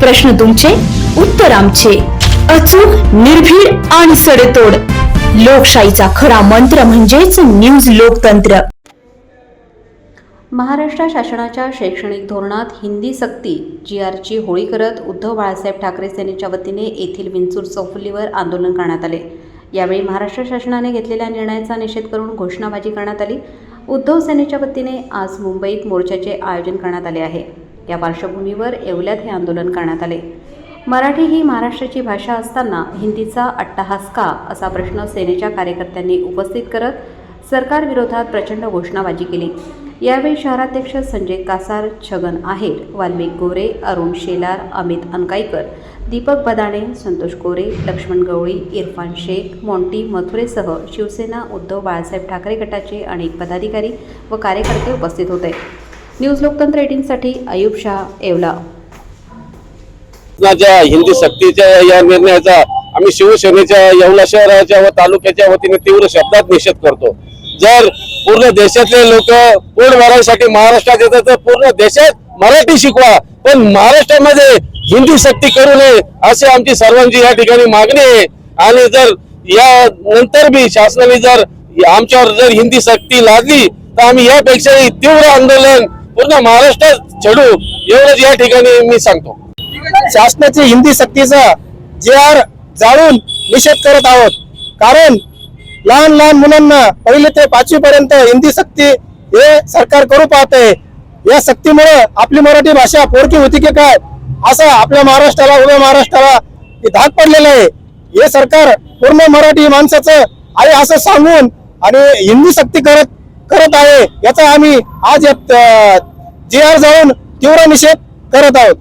प्रश्न तुमचे उत्तर आमचे. अचूक निर्भीड आणि सडेतोड. लोकशाहीचा खरा मंत्र म्हणजेच न्यूज लोकतंत्र. महाराष्ट्र शासनाच्या शैक्षणिक धोरणात हिंदी सक्ती जी आरची होळी करत उद्धव बाळासाहेब ठाकरे सेनेच्या वतीने येथील विंचूर चौफुलीवर आंदोलन करण्यात आले. यावेळी महाराष्ट्र शासनाने घेतलेल्या निर्णयाचा निषेध करून घोषणाबाजी करण्यात आली. उद्धव सेनेच्या वतीने आज मुंबईत मोर्चाचे आयोजन करण्यात आले आहे. या पार्श्वभूमीवर येवल्यात हे आंदोलन करण्यात आले. मराठी ही महाराष्ट्राची भाषा असताना हिंदीचा अट्टहास का असा प्रश्न सेनेच्या कार्यकर्त्यांनी उपस्थित करत सरकारविरोधात प्रचंड घोषणाबाजी केली. यावेळी शहराध्यक्ष संजय कासार छगन आहेर वाल्मिक गोरे अरुण शेलार अमित अनकाईकर दीपक बदाणे संतोष कोरे लक्ष्मण गवळी इरफान शेख मोंटी मथुरेसह शिवसेना उद्धव बाळासाहेब ठाकरे गटाचे अनेक पदाधिकारी व कार्यकर्ते उपस्थित होते. न्यूज लोकतंत्र एटीनसाठी अयुब शाह येवला. शासनाच्या हिंदी सक्तीच्या या निर्णयाचा आम्ही शिवसेनेच्या येवला शहराच्या व तालुक्याच्या वतीने तीव्र शब्दात निषेध करतो. जर पूर्ण देशातले लोक पूर्ण मराठीसाठी महाराष्ट्रात येतात तर पूर्ण देशात मराठी शिकवा. पण महाराष्ट्रामध्ये हिंदी सक्ती करू नये असे आमची सर्वांची या ठिकाणी मागणी आहे. आणि जर या नंतर बी शासनाने जर आमच्यावर जर हिंदी सक्ती लादली तर आम्ही यापेक्षाही तीव्र आंदोलन पूर्ण महाराष्ट्रात छेडू एवढंच या ठिकाणी मी सांगतो. शासनाची हिंदी सक्तीचा जे आर जाळून निषेध करत आहोत. कारण लहान लहान मुलांना पहिले ते पाचवी पर्यंत हिंदी सक्ती हे सरकार करू पाहते. या सक्तीमुळे आपली मराठी भाषा पोरकी होती की काय? असं आपल्या महाराष्ट्राला उभ्या महाराष्ट्राला धाक पडलेलं आहे. हे सरकार पूर्ण मराठी माणसाचं आहे असं सांगून आणि हिंदी सक्ती करत करत आहे. याचा आम्ही आज जे आर जाऊन तीव्र निषेध करत आहोत.